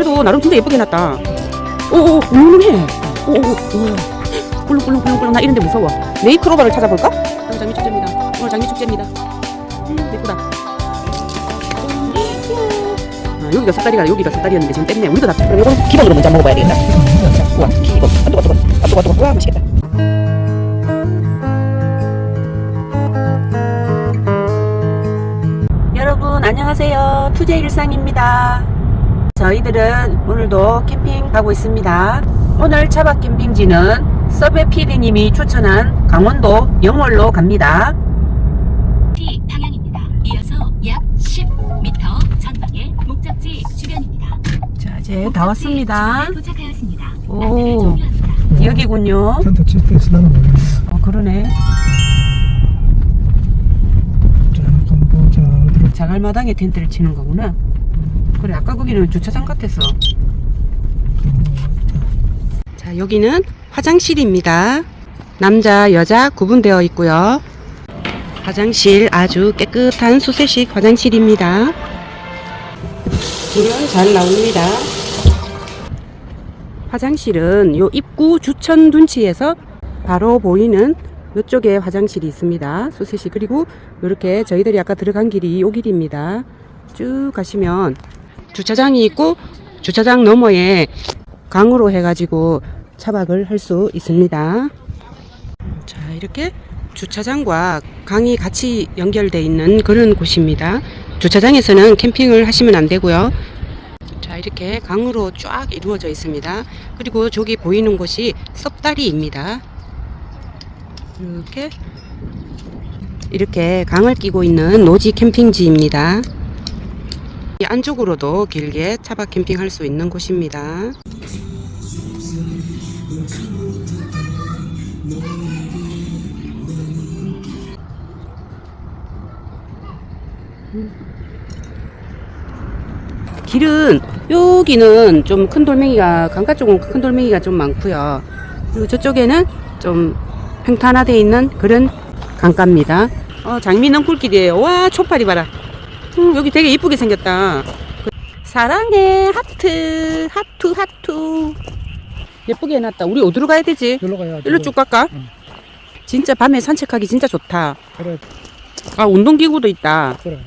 그래도 나름 진짜 예쁘게 해놨다. 오오 울렁해. 오오 우와. 꿀렁꿀렁꿀렁꿀렁 나 이런데 무서워. 네이크로바를 찾아볼까? 오늘 장미 축제입니다. 오늘 장미 축제입니다. 음, 예쁘다. 아, 여기가 삿다리가 여기가 삿다리였는데 지금 뗐네. 우리도 다 그럼 이거 기본으로 먼저 먹어봐야 되겠다. 자, 우와 기본. 아 뜨거 뜨거. 아 뜨거 뜨거. 우와 맛있겠다. 안녕하세요. 투제 일상입니다. 저희들은 오늘도 캠핑 가고 있습니다. 오늘 차박 캠핑지는 서베 PD님이 추천한 강원도 영월로 갑니다. T 방향입니다. 이어서 약 10m 전방에 목적지 주변입니다. 자 이제 다 왔습니다. 도착하였습니다. 오. 여기군요. 텐트 칠 때서 나는 모르겠네. 어 그러네. 잠깐 보자. 어디로 자갈마당에 텐트를 치는 거구나. 그래 아까 거기는 주차장 같았어. 자 여기는 화장실입니다. 남자 여자 구분되어 있고요. 화장실 아주 깨끗한 수세식 화장실입니다. 물은 잘 나옵니다. 화장실은 요 입구 주천 둔치에서 바로 보이는 이쪽에 화장실이 있습니다. 수세식 그리고 이렇게 저희들이 아까 들어간 길이 요 길입니다. 쭉 가시면 주차장이 있고 주차장 너머에 강으로 해가지고 차박을 할 수 있습니다. 자 이렇게 주차장과 강이 같이 연결돼 있는 그런 곳입니다. 주차장에서는 캠핑을 하시면 안 되고요. 자 이렇게 강으로 쫙 이루어져 있습니다. 그리고 저기 보이는 곳이 섭다리입니다. 이렇게 이렇게 강을 끼고 있는 노지 캠핑지입니다. 이 안쪽으로도 길게 차박 캠핑 할 수 있는 곳입니다. 길은 여기는 좀 큰 돌멩이가 강가 쪽은 큰 돌멩이가 좀 많고요. 그리고 저쪽에는 좀 평탄화되어 있는 그런 강가입니다. 어, 장미 넝쿨길이에요. 와 초파리 봐라. 음, 여기 되게 이쁘게 생겼다. 그- 사랑해 하트 하트 하트 예쁘게 해놨다. 우리 어디로 가야 되지? 여기로 가야 일로 쭉 갈까? 응. 진짜 밤에 산책하기 진짜 좋다. 그래 아 운동기구도 있다. 그래.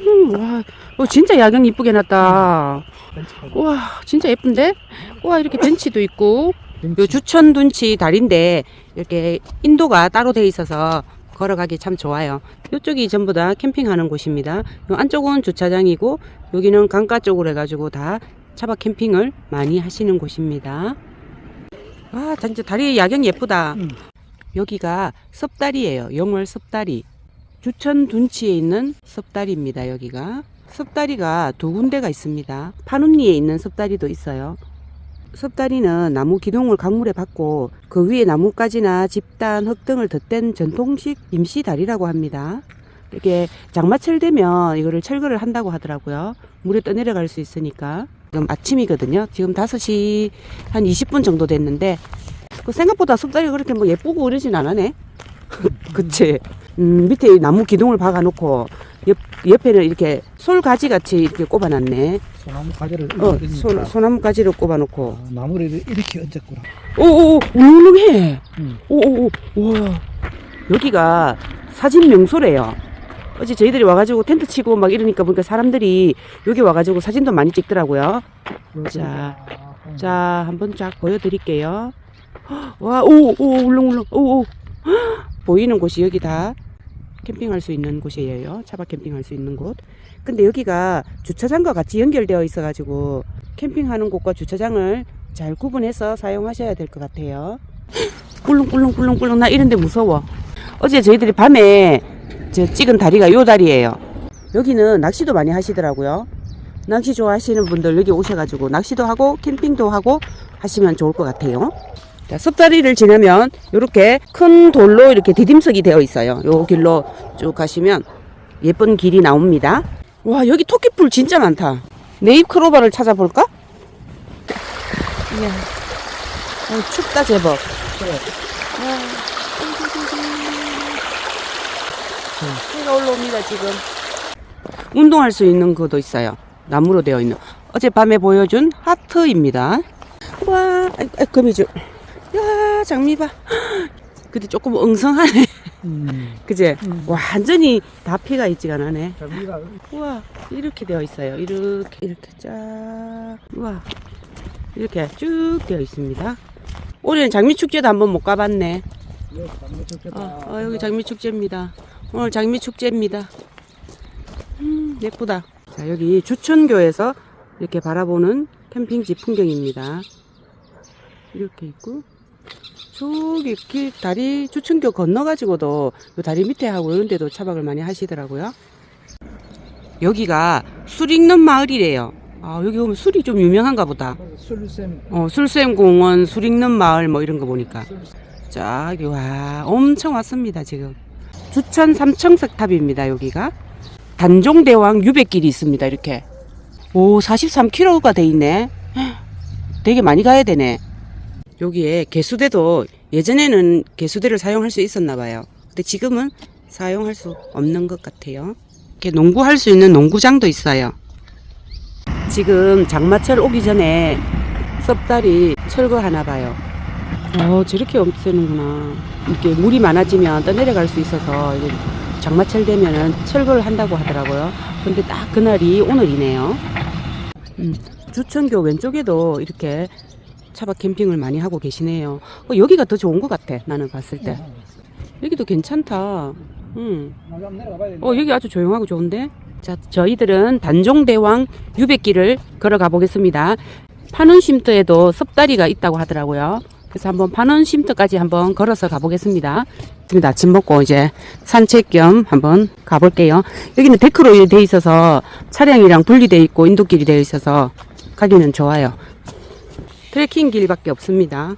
음, 와, 어, 진짜 야경 이쁘게 해놨다. 벤치하고 와 진짜 예쁜데? 와 이렇게 벤치도 있고. 요 주천 둔치 다리인데 이렇게 인도가 따로 돼 있어서 걸어가기 참 좋아요. 이쪽이 전부 다 캠핑하는 곳입니다. 요 안쪽은 주차장이고 여기는 강가 쪽으로 해가지고 다 차박 캠핑을 많이 하시는 곳입니다. 와 진짜 다리 야경 예쁘다. 응. 여기가 섭다리예요. 영월 섭다리. 주천 둔치에 있는 섭다리입니다. 여기가 섭다리가 두 군데가 있습니다. 파눈리에 있는 섭다리도 있어요. 섭다리는 나무 기둥을 강물에 박고 그 위에 나뭇가지나 집단, 흙 등을 덧댄 전통식 임시 다리라고 합니다. 이렇게 장마철 되면 이거를 철거를 한다고 하더라고요. 물에 떠내려갈 수 있으니까. 지금 아침이거든요. 지금 5시 한 20분 정도 됐는데 그 생각보다 섭다리가 그렇게 뭐 예쁘고 그러진 않았네. 그치? 음, 밑에 이 나무 기둥을 박아놓고 옆, 옆에는 이렇게 솔가지 같이 이렇게 꼽아놨네. 소나무 가지를 어, 얹으니까 소, 소나무 가지를 꼽아놓고. 아, 나무를 이렇게 얹었구나. 오오오, 울렁해. 응. 오오오, 와. 여기가 사진 명소래요. 어제 저희들이 와가지고 텐트 치고 막 이러니까 보니까 사람들이 여기 와가지고 사진도 많이 찍더라고요. 자, 응. 자, 한번 쫙 보여드릴게요. 와, 오, 오, 울렁울렁, 오, 오. 보이는 곳이 여기 다 캠핑할 수 있는 곳이에요. 차박 캠핑할 수 있는 곳. 근데 여기가 주차장과 같이 연결되어 있어가지고 캠핑하는 곳과 주차장을 잘 구분해서 사용하셔야 될 것 같아요. 꿀렁꿀렁꿀렁꿀렁 나 이런데 무서워. 어제 저희들이 밤에 저 찍은 다리가 요 다리예요. 여기는 낚시도 많이 하시더라고요. 낚시 좋아하시는 분들 여기 오셔가지고 낚시도 하고 캠핑도 하고 하시면 좋을 것 같아요. 자, 섭다리를 지나면 이렇게 큰 돌로 이렇게 디딤석이 되어 있어요. 요 길로 쭉 가시면 예쁜 길이 나옵니다. 와 여기 토끼풀 진짜 많다. 네잎 크로바를 찾아볼까? 이야, 어, 춥다 제법. 해가 올라옵니다 지금. 운동할 수 있는 것도 있어요. 나무로 되어 있는. 어젯밤에 보여준 하트입니다. 와, 아이고, 거미줄. 야, 장미 봐. 근데 조금 엉성하네. 음. 그제? 음. 완전히 다 피가 있지가 않네. 장미가 우와, 이렇게 되어 있어요. 이렇게, 이렇게 쫙. 우와, 이렇게 쭉 되어 있습니다. 올해는 장미 축제도 한번 못 가봤네. 여기 장미 좋겠다. 어, 어, 여기 장미 축제입니다. 오늘 장미 축제입니다. 음, 예쁘다. 자, 여기 주천교에서 이렇게 바라보는 캠핑지 풍경입니다. 이렇게 있고, 저기 길, 다리, 주천교 건너가지고도 요 다리 밑에 하고 이런 데도 차박을 많이 하시더라고요. 여기가 술 익는 마을이래요. 아, 여기 오면 술이 좀 유명한가 보다. 술샘. 어, 술샘 공원, 술 익는 마을 뭐 이런 거 보니까. 술샘. 저기 와 엄청 왔습니다 지금 주천 삼청석 탑입니다 여기가 단종대왕 유배길이 있습니다 이렇게 오 43km가 돼 있네 헉, 되게 많이 가야 되네 여기에 개수대도 예전에는 개수대를 사용할 수 있었나 봐요 근데 지금은 사용할 수 없는 것 같아요 이렇게 농구할 수 있는 농구장도 있어요 지금 장마철 오기 전에 섭달이 철거하나 봐요 어, 저렇게 없애는구나. 이렇게 물이 많아지면 떠내려갈 수 있어서 장마철 되면은 철거를 한다고 하더라고요. 근데 딱 그날이 오늘이네요. 음, 주천교 왼쪽에도 이렇게 차박 캠핑을 많이 하고 계시네요. 어, 여기가 더 좋은 것 같아. 나는 봤을 때. 여기도 괜찮다. 음. 어, 여기 아주 조용하고 좋은데? 자, 저희들은 단종대왕 유배길을 걸어가 보겠습니다. 파는 쉼터에도 섭다리가 있다고 하더라고요. 그래서 한번 파는 쉼터까지 한번 걸어서 가보겠습니다. 지금 아침 먹고 이제 산책 겸 한번 가볼게요. 여기는 데크로 돼 있어서 차량이랑 분리돼 있고 인도길이 되어 있어서 가기는 좋아요. 트레킹 길밖에 없습니다.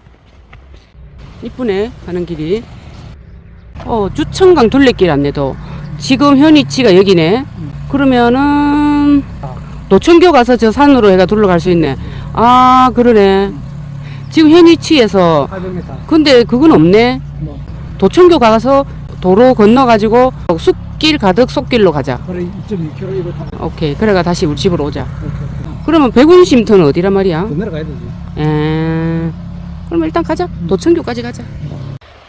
이쁘네, 가는 길이. 어, 주천강 둘레길 안내도. 지금 현 위치가 여기네. 그러면은, 노천교 가서 저 산으로 해가 둘러갈 수 있네. 아, 그러네. 지금 현 위치에서, 800m. 근데 그건 없네. 뭐. 도천교 가서 도로 건너가지고 숲길 가득 숲길로 가자. 그래 2.2km 이거 다. 오케이. 그래가 다시 우리 집으로 오자. 오케이. 그러면 백운쉼터는 어디란 말이야? 더 내려가야 되지. 에... 그럼 일단 가자. 도천교까지 가자.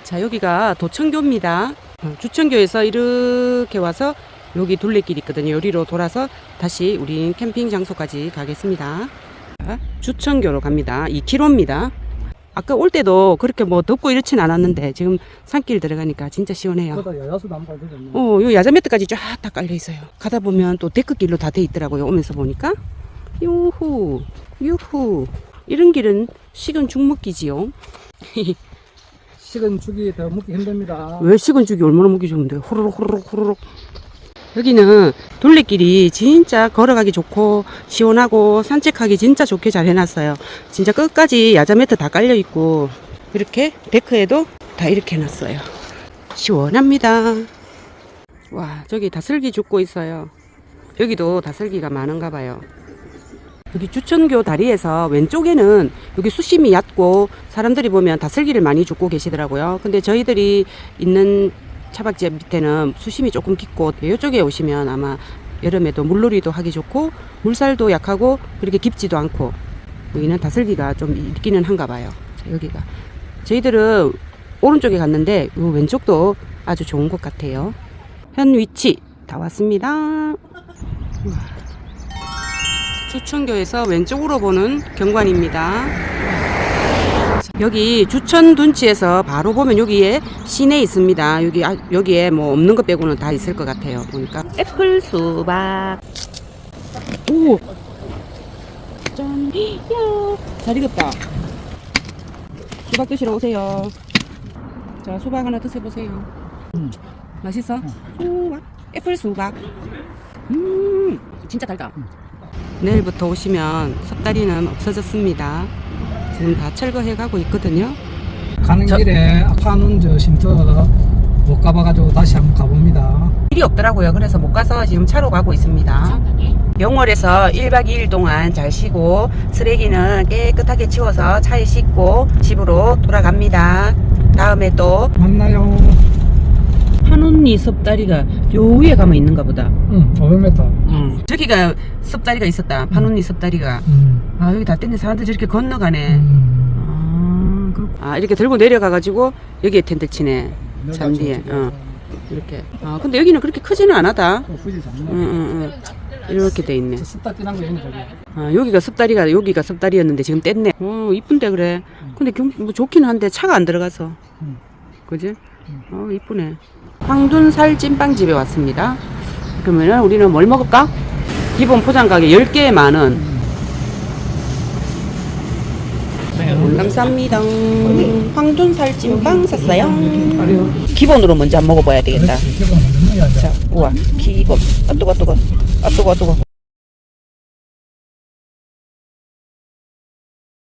자, 여기가 도천교입니다. 어, 주천교에서 이렇게 와서 여기 둘레길 있거든요. 여기로 돌아서 다시 우리 캠핑 장소까지 가겠습니다. 자, 주천교로 갑니다. 2km입니다. 아까 올 때도 그렇게 뭐 덥고 이렇진 않았는데 지금 산길 들어가니까 진짜 시원해요. 그러다. 어, 요 야자 매트까지 쫙 다 깔려 있어요. 가다 보면 또 데크 길로 다 돼 있더라고요. 오면서 보니까. 유후, 유후. 이런 길은 식은 죽 먹기지요. 식은 죽이 더 먹기 힘듭니다. 왜 식은 죽이 얼마나 먹기 좋은데? 호로록, 호로록, 호로록. 여기는 둘레길이 진짜 걸어가기 좋고 시원하고 산책하기 진짜 좋게 잘 해놨어요. 진짜 끝까지 야자 매트 다 깔려 있고 이렇게 데크에도 다 이렇게 해놨어요. 시원합니다. 와 저기 다슬기 죽고 있어요. 여기도 다슬기가 많은가 봐요. 여기 주천교 다리에서 왼쪽에는 여기 수심이 얕고 사람들이 보면 다슬기를 많이 줍고 계시더라고요. 근데 저희들이 있는 차박지 밑에는 수심이 조금 깊고 이쪽에 오시면 아마 여름에도 물놀이도 하기 좋고 물살도 약하고 그렇게 깊지도 않고 여기는 다슬기가 좀 있기는 한가 봐요. 자, 여기가 저희들은 오른쪽에 갔는데 이 왼쪽도 아주 좋은 것 같아요. 현 위치 다 왔습니다. 우와. 주천교에서 왼쪽으로 보는 경관입니다. 여기 주천 둔치에서 바로 보면 여기에 시내 있습니다. 여기 아, 여기에 뭐 없는 것 빼고는 다 있을 것 같아요. 보니까 애플 수박. 오. 짠. 야, 잘 익었다. 수박 드시러 오세요. 자, 수박 하나 드셔 보세요. 음. 맛있어? 수박. 애플 수박. 음, 진짜 달다. 내일부터 오시면 섭다리는 없어졌습니다. 지금 다 철거해 가고 있거든요. 가는 저- 길에 파는 저 쉼터 못 가봐가지고 다시 한번 가봅니다. 길이 없더라고요. 그래서 못 가서 지금 차로 가고 있습니다. 영월에서 1박 2일 동안 잘 쉬고 쓰레기는 깨끗하게 치워서 차에 싣고 집으로 돌아갑니다. 다음에 또 만나요. 한온리 섭다리가 요 위에 가면 있는가 보다. 응, 500m. 어. 저기가 섭다리가 있었다. 판온리 섭다리가. 음. 아 여기 다 뗐네. 사람들 저렇게 건너가네. 음. 아, 그렇구- 아 이렇게 들고 내려가가지고 여기에 텐트 치네. 잔디에. 어. 이렇게. 아 근데 여기는 그렇게 크지는 않아다. 후지 잡는 응, 응, 응. 이렇게 돼 있네. 습다 띠난 거 있는 저기. 아, 여기가 섭다리가 여기가 섭다리였는데 지금 뗐네. 어 이쁜데 그래. 근데 경, 뭐 좋긴 한데 차가 안 들어가서. 음. 그지? 어 이쁘네. 황둔살 찐빵집에 왔습니다. 그러면은 우리는 뭘 먹을까? 기본 포장 가격 10개에 만 원. 감사합니다. 황둔살 찐빵 샀어요. 기본으로 먼저 한번 먹어봐야 되겠다. 자, 우와, 기본. 아 뜨거, 뜨거. 아 뜨거, 뜨거.